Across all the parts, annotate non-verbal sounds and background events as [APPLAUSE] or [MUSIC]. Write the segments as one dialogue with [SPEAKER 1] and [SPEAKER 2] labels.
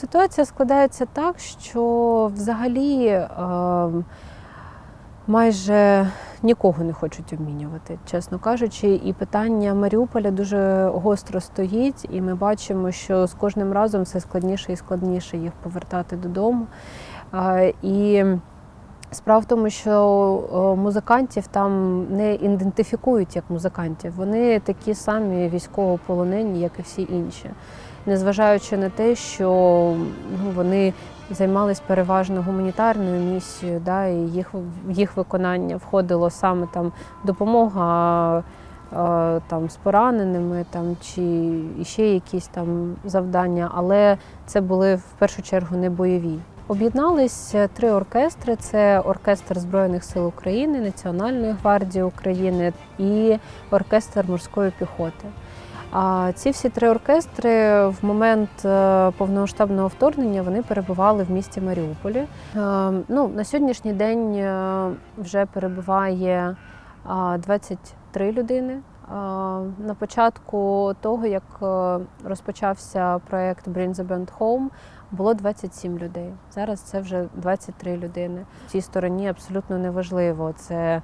[SPEAKER 1] Ситуація складається так, що взагалі е, майже нікого не хочуть обмінювати, чесно кажучи. І питання Маріуполя дуже гостро стоїть, і ми бачимо, що з кожним разом все складніше і складніше їх повертати додому. Е, і Справа в тому, що е, музикантів там не ідентифікують як музикантів. Вони такі самі військовополонені, як і всі інші. Незважаючи на те, що ну, вони займались переважно гуманітарною місією, да, і їх, їх виконання входило саме там допомога там, з пораненими там, чи ще якісь там завдання, але це були в першу чергу не бойові. Об'єднались три оркестри: це оркестр Збройних сил України, Національної гвардії України і оркестр морської піхоти. А ці всі три оркестри в момент е, повномасштабного вторгнення вони перебували в місті Маріуполі. Е, Ну, на сьогоднішній день е, вже перебуває а, 23 людини. На початку того, як розпочався проект Bring the Band Home, було 27 людей. Зараз це вже 23 людини. В цій стороні абсолютно неважливо. Це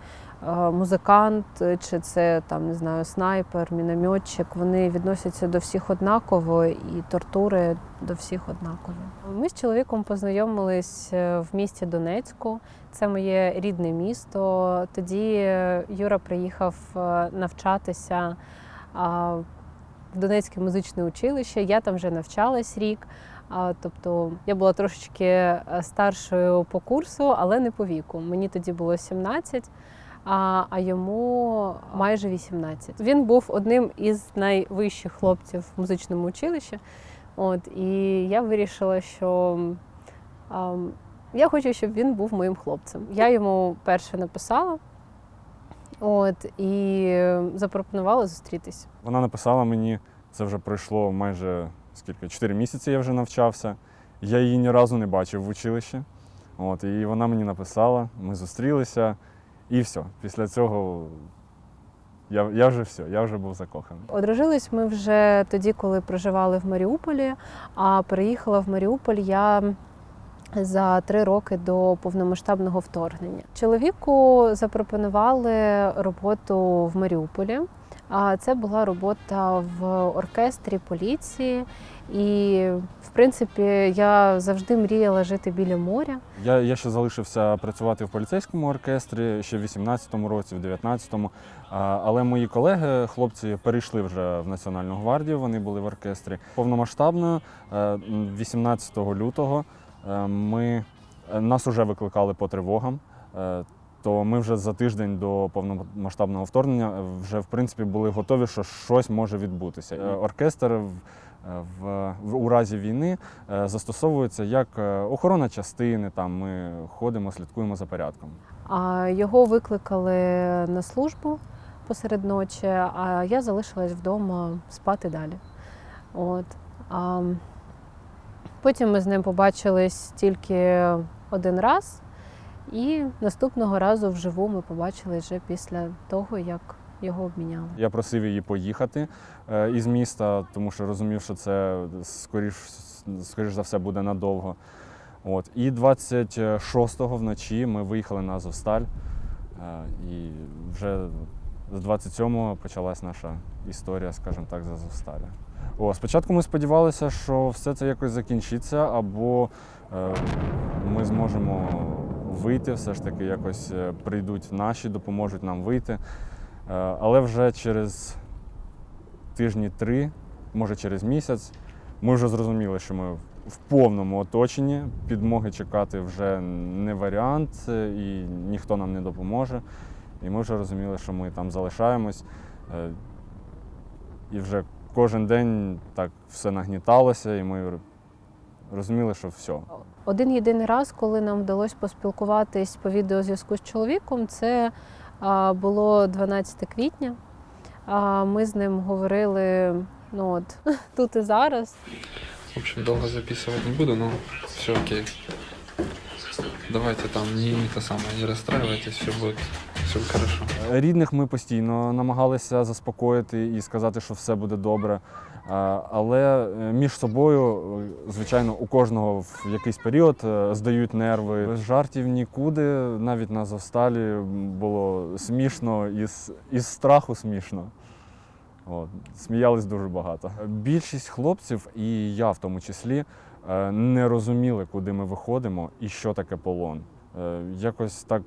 [SPEAKER 1] музикант, чи це там не знаю, снайпер, мінометчик. Вони відносяться до всіх однаково, і тортури до всіх однакові. Ми з чоловіком познайомились е, в місті Донецьку. Це моє рідне місто. Тоді е, Юра приїхав е, навчатися в Донецьке музичне училище. Я там вже навчалась рік. Тобто я була трошечки е, старшою по курсу, але не по віку. Мені тоді було 17, а, а йому майже 18. Він був одним із найвищих хлопців в музичному училищі. От, і я вирішила, що а, я хочу, щоб він був моїм хлопцем. Я йому перше написала. От, і запропонувала зустрітись.
[SPEAKER 2] Вона написала мені, це вже пройшло майже скільки, 4 місяці я вже навчався. Я її ні разу не бачив в училищі. От, і вона мені написала, ми зустрілися, і все. Після цього я, я вже все, я вже був закоханий.
[SPEAKER 1] Одружились ми вже тоді, коли проживали в Маріуполі. А переїхала в Маріуполь я за три роки до повномасштабного вторгнення. Чоловіку запропонували роботу в Маріуполі. Це була робота в оркестрі поліції. І, в принципі, я завжди мріяла жити біля моря.
[SPEAKER 2] Я, я ще залишився працювати в поліцейському оркестрі ще в 18-му році, в 19-му. Але мої колеги, хлопці, перейшли вже в Національну гвардію, вони були в оркестрі. Повномасштабною е, 18 лютого е, ми, е, нас вже викликали по тривогам. Е, То ми вже за тиждень до повномасштабного вторгнення е, вже в принципі були готові, що щось може відбутися. Е, Оркестр в, в, в у разі війни е, застосовується як е, охорона частини. Там ми ходимо, слідкуємо за порядком.
[SPEAKER 1] А його викликали на службу посеред ночі, а я залишилась вдома спати далі. От. А, потім ми з ним побачились тільки один раз, і наступного разу вживу ми побачились вже після того, як його обміняли.
[SPEAKER 2] Я просив її поїхати е, із міста, тому що розумів, що це скоріш, скоріш за все буде надовго. От. І 26-го вночі ми виїхали на Азовсталь. е, І вже з 27-го почалась наша історія, скажімо так, з Азовсталя. О, спочатку ми сподівалися, що все це якось закінчиться, або е, ми зможемо вийти, все ж таки якось е, прийдуть наші, допоможуть нам вийти. Е, Але вже через тижні три, може через місяць, ми вже зрозуміли, що ми в повному оточенні. Підмоги чекати вже не варіант, е, і ніхто нам не допоможе. І ми вже розуміли, що ми там залишаємось. І вже кожен день так все нагніталося, і ми розуміли, що все.
[SPEAKER 1] Один єдиний раз, коли нам вдалося поспілкуватись по відеозв'язку з чоловіком, це а, було 12 квітня. А, Ми з ним говорили ну от [LAUGHS] тут і зараз.
[SPEAKER 3] В общем, долго записывать не буду, но все окей. Давайте там не самое, не расстраивайтесь, все будет, все хорошо.
[SPEAKER 2] Рідних ми постійно намагалися заспокоїти і сказати, що все буде добре. Але е, між собою, е, звичайно, у кожного в якийсь період е, здають нерви. Без жартів нікуди, навіть на Завсталі було смішно, із, із страху смішно. От, сміялись дуже багато. Більшість хлопців, і я в тому числі, е, не розуміли, куди ми виходимо і що таке полон. Е, Якось так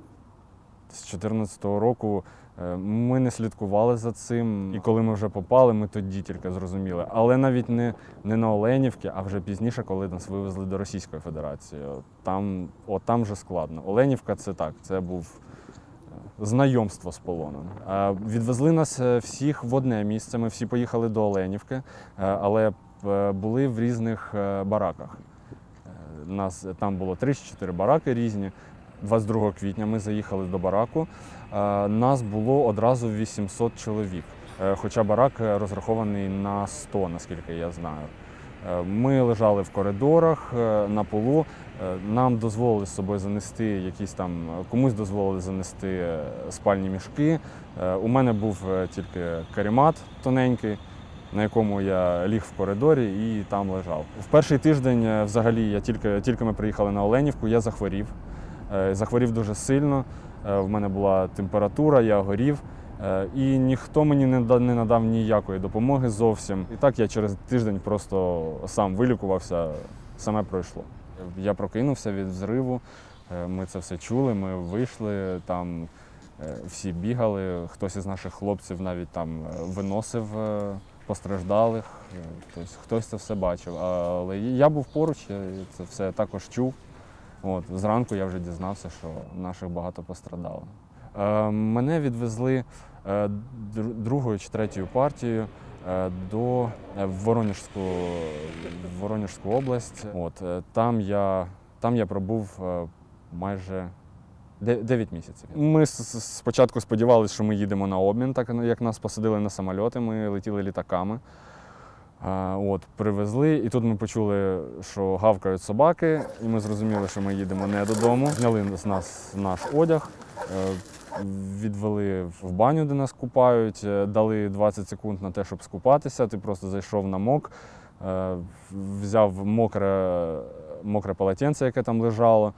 [SPEAKER 2] з 2014 року е, ми не слідкували за цим. І коли ми вже попали, ми тоді тільки зрозуміли. Але навіть не, не на Оленівці, а вже пізніше, коли нас вивезли до Російської Федерації. Там, от там вже складно. Оленівка це так, це був е, знайомство з полоном. Е, Відвезли нас всіх в одне місце. Ми всі поїхали до Оленівки, але були в різних бараках. Нас там було 3 чи 4 бараки різні. 22 квітня ми заїхали до бараку. Е, Нас було одразу 800 чоловік, е, хоча барак е, розрахований на 100, наскільки я знаю. Ми лежали в коридорах на полу. Нам дозволили з собою занести якісь там, комусь дозволили занести спальні мішки. У мене був тільки каремат тоненький, на якому я ліг в коридорі і там лежав. В перший тиждень, взагалі, я тільки, тільки ми приїхали на Оленівку, я захворів. Е, Захворів дуже сильно. Е, В мене була температура, я горів. Е, І ніхто мені не надав ніякої допомоги зовсім. І так я через тиждень просто сам вилікувався, саме пройшло. Я прокинувся від взриву. Ми це все чули. Ми вийшли там. Всі бігали, хтось із наших хлопців навіть там виносив постраждалих, тобто хтось це все бачив. Але я був поруч, я це все також чув. От, зранку я вже дізнався, що наших багато пострадало. Е, мене відвезли е, другою чи третьою партією е, до е, в Воронежську, в Воронежську область. От, е, там, я, там я пробув е, майже 9 місяців. Ми спочатку сподівалися, що ми їдемо на обмін, так як нас посадили на самольоти, ми летіли літаками. От, привезли, і тут ми почули, що гавкають собаки, і ми зрозуміли, що ми їдемо не додому. Зняли з нас наш одяг, е, відвели в баню, де нас купають, е, дали 20 секунд на те, щоб скупатися. Ти просто зайшов на мок, е, взяв мокре, мокре полотенце, яке там лежало,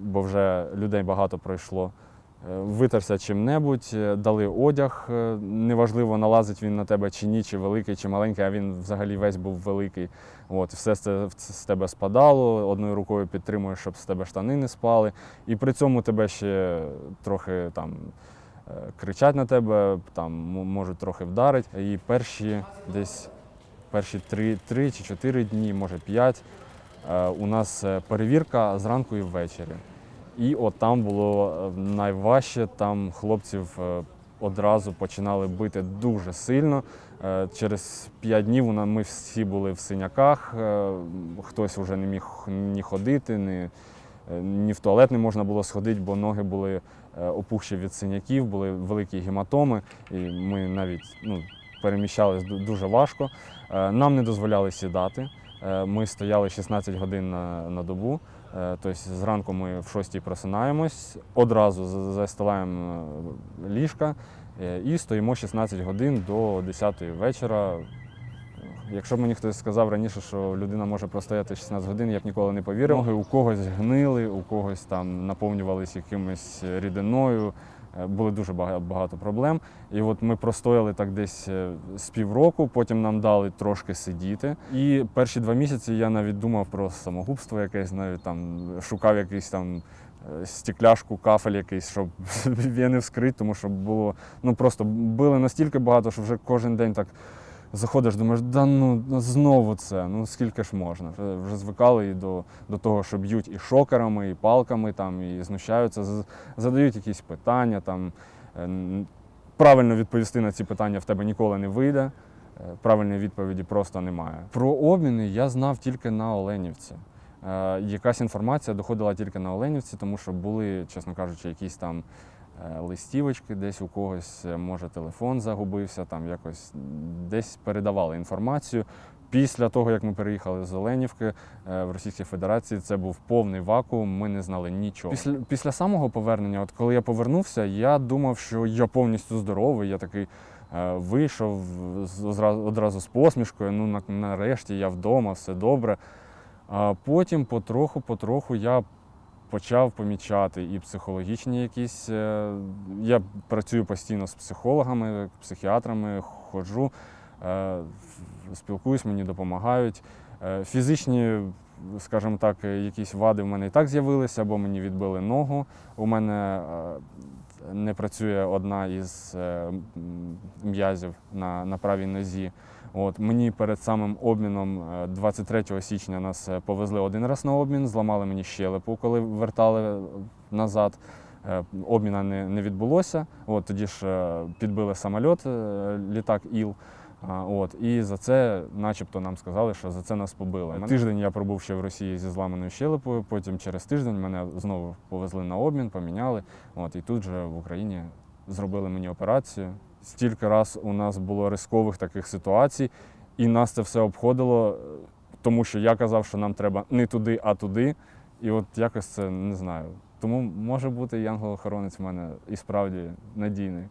[SPEAKER 2] бо вже людей багато пройшло. Е, Витерся чим-небудь, е, дали одяг. е, Неважливо, налазить він на тебе чи ні, чи великий, чи маленький, а він взагалі весь був великий. От, все це з тебе спадало, одною рукою підтримуєш, щоб з тебе штани не спали. І при цьому тебе ще трохи там кричать на тебе, там можуть трохи вдарити. І перші десь перші три, три чи чотири дні, може п'ять, у нас перевірка зранку і ввечері. І от там було е, найважче, там хлопців е, одразу починали бити дуже сильно. Е, Через п'ять днів ми всі були в синяках, хтось вже не міг ні ходити, ні, ні в туалет не можна було сходити, бо ноги були опухші від синяків, були великі гематоми, і ми навіть ну, переміщались дуже важко. Нам не дозволяли сідати. Ми стояли 16 годин на, на добу. Е, Тобто зранку ми в 6 просинаємось, одразу застилаємо е, ліжка е, і стоїмо 16 годин до 10 вечора. Якщо мені хтось сказав раніше, що людина може простояти 16 годин, я б ніколи не повірив. Ноги у когось гнили, у когось там наповнювалися якимось рідиною. Е, Було дуже багато проблем. І от ми простояли так десь е, з півроку, потім нам дали трошки сидіти. І перші два місяці я навіть думав про самогубство якесь, навіть там шукав якийсь там е, стекляшку, кафель якийсь, щоб [LAUGHS] не вскрити, тому що було ну просто били настільки багато, що вже кожен день так. Заходиш, думаєш, да ну знову це, ну скільки ж можна. Вже, вже звикали і до, до того, що б'ють і шокерами, і палками, там, і знущаються, задають якісь питання. Там, е, правильно відповісти на ці питання в тебе ніколи не вийде. е, Правильної відповіді просто немає. Про обміни я знав тільки на Оленівці. Е, Якась інформація доходила тільки на Оленівці, тому що були, чесно кажучи, якісь там е, листівочки, десь у когось, е, може, телефон загубився, там якось десь передавали інформацію. Після того, як ми переїхали з Оленівки е, в Російській Федерації, це був повний вакуум, ми не знали нічого. Після, після самого повернення, от коли я повернувся, я думав, що я повністю здоровий. Я такий е, вийшов одразу, одразу з посмішкою. Ну, на- нарешті я вдома, все добре. А потім потроху-потроху я почав помічати і психологічні якісь. е, Я працюю постійно з психологами, психіатрами, ходжу, е, спілкуюсь, мені допомагають. Е, Фізичні, скажімо так, якісь вади в мене і так з'явилися, або мені відбили ногу. У мене не працює одна із м'язів на, на правій нозі. От мені перед самим обміном е, 23 січня нас е, повезли один раз на обмін, зламали мені щелепу, коли вертали назад. Е, Обміна не, не відбулося. От тоді ж е, підбили самоліт, е, літак Іл. От, і за це, начебто, нам сказали, що за це нас побили. Тиждень я пробув ще в Росії зі зламаною щелепою, потім через тиждень мене знову повезли на обмін, поміняли. От, і тут же в Україні зробили мені операцію. Стільки раз у нас було ризикових таких ситуацій, і нас це все обходило, е, тому що я казав, що нам треба не туди, а туди. І от якось це не знаю. Тому може бути і ангел-охоронець в мене і справді надійний.